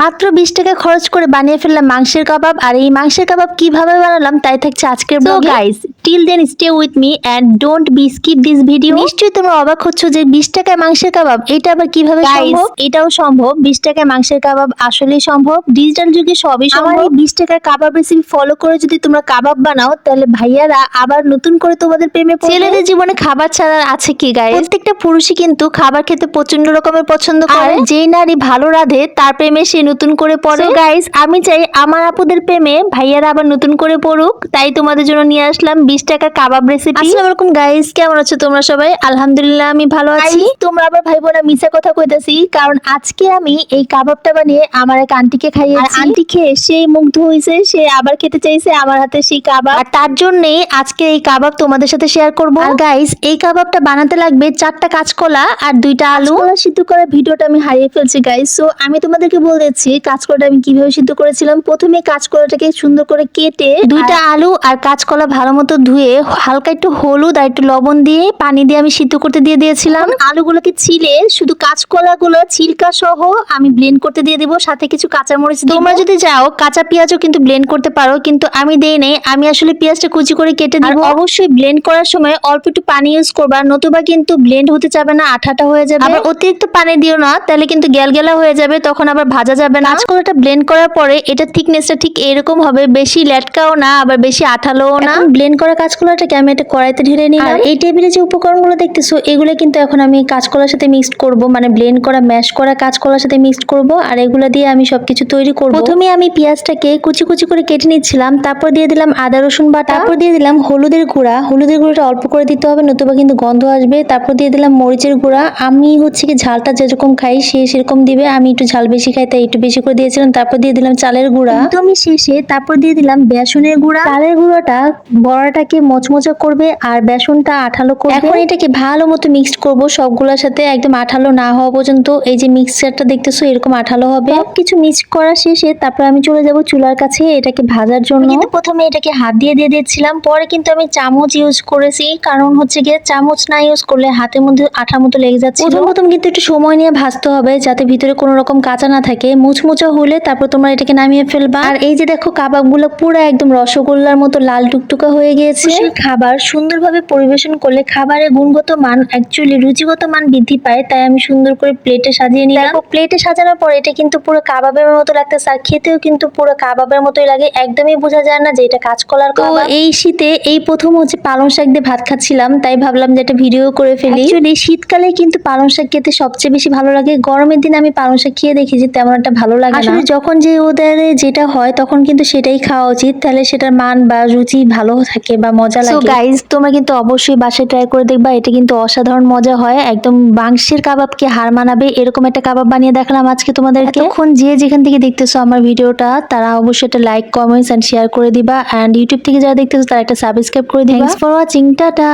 মাত্র বিশ টাকা খরচ করে বানিয়ে ফেললাম মাংসের কাবাব আর এই মাংসের কাবাব কীভাবে বানালাম তাই থাকছে আজকের guys till then stay with me and don't be skip this video নিশ্চয়ই তোমরা অবাক হচ্ছ যে বিশ টাকায় মাংসের কাবাব এটা আবার কীভাবে সম্ভব? এটাও সম্ভব বিশ টাকায় মাংসের কাবাব আসলেই সম্ভব। ডিজিটাল যুগে সবই সম্ভব। এই বিশ টাকার কাবাব রেসিপি ফলো করে যদি তোমরা কাবাব বানাও তাহলে ভাইয়ারা আবার নতুন করে তোমাদের প্রেমে। ছেলেদের জীবনে খাবার ছাড়া আছে কি গাইস প্রত্যেকটা পুরুষই কিন্তু খাবার খেতে প্রচণ্ড রকমের পছন্দ করে। যেই নারী ভালো রাধে তার প্রেমে সে নতুন করে পড়ে। গাইস আমি চাই আমার আপুদের প্রেমে ভাইয়ারা আবার নতুন করে পড়ুক তাই তোমাদের জন্য নিয়ে আসলাম বিশ টাকার কাবাব রেসিপি আসসালামু আলাইকুম গাইস কেমন আছো তোমরা সবাই? আলহামদুলিল্লাহ আমি ভালো আছি। তোমরা আবার ভাই বোনা মিশা কথা কইতাছি কারণ আজকে আমি এই কাবাবটা বানিয়ে আমার এক আন্টিকে খাইয়েছি। আর আন্টি খেয়ে সেই মুগ্ধ হয়েছে সে আবার খেতে চাইছে আমার হাতে সেই কাবাব। আর তার জন্যই আজকে এই কাবাব তোমাদের সাথে শেয়ার করব। আর গাইস এই কাবাবটা বানাতে লাগবে চারটা কাঁচকলা আর দুইটা আলু। সিদ্ধ করার ভিডিওটা আমি হারিয়ে ফেলছি গাইস সো আমি তোমাদেরকে বলে দিচ্ছি কাঁচকলাটা আমি কীভাবে সিদ্ধ করেছিলাম? প্রথমে কাঁচকলাটাকে সুন্দর করে কেটে দুইটা আলু আর কাঁচকলা ভালো মতো ধুয়ে হালকা একটু হলুদ আর একটু লবণ দিয়ে পানি দিয়ে আমি সিদ্ধ করতে দিয়ে দিয়েছিলাম। আলুগুলোকে ছিলে শুধু কাঁচকলা গুলো ছিলকা সহ আমি ব্লেন্ড করতে দিয়ে দেবো সাথে কিছু কাঁচামরিচ তোমরা যদি যাও কাঁচা পেঁয়াজও কিন্তু ব্লেন্ড করতে পারো কিন্তু আমি দেই নেই। আমি আসলে পেঁয়াজটা কুচি করে কেটে দিব। অবশ্যই ব্লেন্ড করার সময় অল্প একটু পানি ইউজ করবা নতুবা কিন্তু ব্লেন্ড হতে চাবে না আঠাটা হয়ে যাবে। আবার অতিরিক্ত পানি দিও না তাহলে কিন্তু গ্যালগ্যালা হয়ে যাবে তখন আবার ভাজা যাবে। না। কাঁচকলাটা ব্লেন্ড করার পরে এটা থিকনেসটা ঠিক এরকম হবে বেশি লেটকাও না আবার বেশি আঠালোও না। ব্লেন্ড করা কাঁচকলাটাকে আমি এটা কড়াইতে ঢেলে নিই আর এই টেবিলে যে উপকরণগুলো দেখতেছো এগুলো কিন্তু এখন আমি কাঁচকলার সাথে মিক্সড করব মানে ব্লেন্ড করা ম্যাশ করা কাঁচকলার সাথে মিক্সড করব আর এগুলো দিয়ে আমি সবকিছু তৈরি করব। প্রথমে আমি পেঁয়াজটাকে কুচি কুচি করে কেটে নিচ্ছিলাম তারপর দিয়ে দিলাম আদা রসুন বাটা তারপর দিয়ে দিলাম হলুদের গুঁড়া। হলুদের গুঁড়োটা অল্প করে দিতে হবে নতুবা কিন্তু গন্ধ আসবে। তারপর দিয়ে দিলাম মরিচের গুঁড়া। আমি হচ্ছে কি ঝালটা যেরকম খাই সে সেরকম দিবে। আমি একটু ঝাল বেশি খাই তাই একটু বেশি করে দিয়েছিলাম তারপর দিয়ে দিলাম চালের গুঁড়া। একদমই শেষে তারপর দিয়ে দিলাম বেসনের গুঁড়া। চালের গুঁড়োটা বড়াটাকে মচমচা করবে আর বেসনটা আঠালো করবে। এখন এটাকে ভালো মতো মিক্সড করব সবগুলোর সাথে একদম আঠালো না হওয়া পর্যন্ত। এই যে মিক্সচারটা দেখতেছো এরকম আঠালো হবে। কিছু মিক্স করা শেষে তারপর আমি চলে যাব চুলার কাছে এটাকে ভাজার জন্য। কিন্তু প্রথমে এটাকে হাত দিয়ে দিয়ে দিয়েছিলাম পরে কিন্তু আমি চামচ ইউজ করেছি। কারণ হচ্ছে গিয়ে চামচ না ইউজ করলে হাতের মধ্যে আঠার মতো লেগে যাচ্ছে প্রথম প্রথম কিন্তু একটু সময় নিয়ে ভাজতে হবে যাতে ভিতরে কোনো রকম কাঁচা না থাকে। মুচমুচা হলে তারপর তোমরা এটাকে নামিয়ে ফেলবা। আর এই যে দেখো কাবাবগুলো পুরো একদম রসগোল্লার মতো লাল টুকটুকা হয়ে গিয়েছে। খাবার সুন্দরভাবে পরিবেশন করলে খাবারের গুণগত মান অ্যাকচুয়ালি রুচিগত মান বৃদ্ধি পায় তাই আমি সুন্দর করে প্লেটে সাজিয়ে নিলাম। প্লেটে সাজানোর পর এটা কিন্তু পুরো কাবাবের মতো লাগতেছে আর খেতেও কিন্তু পুরো কাবাবের মতোই লাগে। একদমই বোঝা যায় না যে এটা কাঁচকলার তো এই শীতে এই প্রথম হচ্ছে পালং শাক দিয়ে ভাত খাচ্ছিলাম তাই ভাবলাম যে একটা ভিডিও করে ফেলি। শীতকালে কিন্তু পালং শাক খেতে সবচেয়ে বেশি ভালো লাগে। গরমের দিনে আমি পালং শাক খেয়ে দেখি যে তেমন একটা ভালো লাগে না। আসলে যখন যে ওদের যেটা হয় তখন কিন্তু সেটাই খাওয়া উচিত। তাহলে সেটার মান বা রুচি ভালো থাকে বা মজা লাগে। গাইজ তোমরা কিন্তু অবশ্যই বাসায় ট্রাই করে দেখবা। এটা কিন্তু অসাধারণ মজা হয়। একদম মাংসের কাবাবকে হার মানাবে। এরকম একটা কাবাব বানিয়ে দেখালাম আজকে তোমাদেরকে। এখন যে যেখান থেকে দেখতেছো আমার ভিডিওটা তারা অবশ্যই একটা লাইক কমেন্টস এন্ড শেয়ার করে দিবা। এন্ড ইউটিউব থেকে যারা দেখতেছো তারা একটা সাবস্ক্রাইব করে দিবা। Thanks for watching tata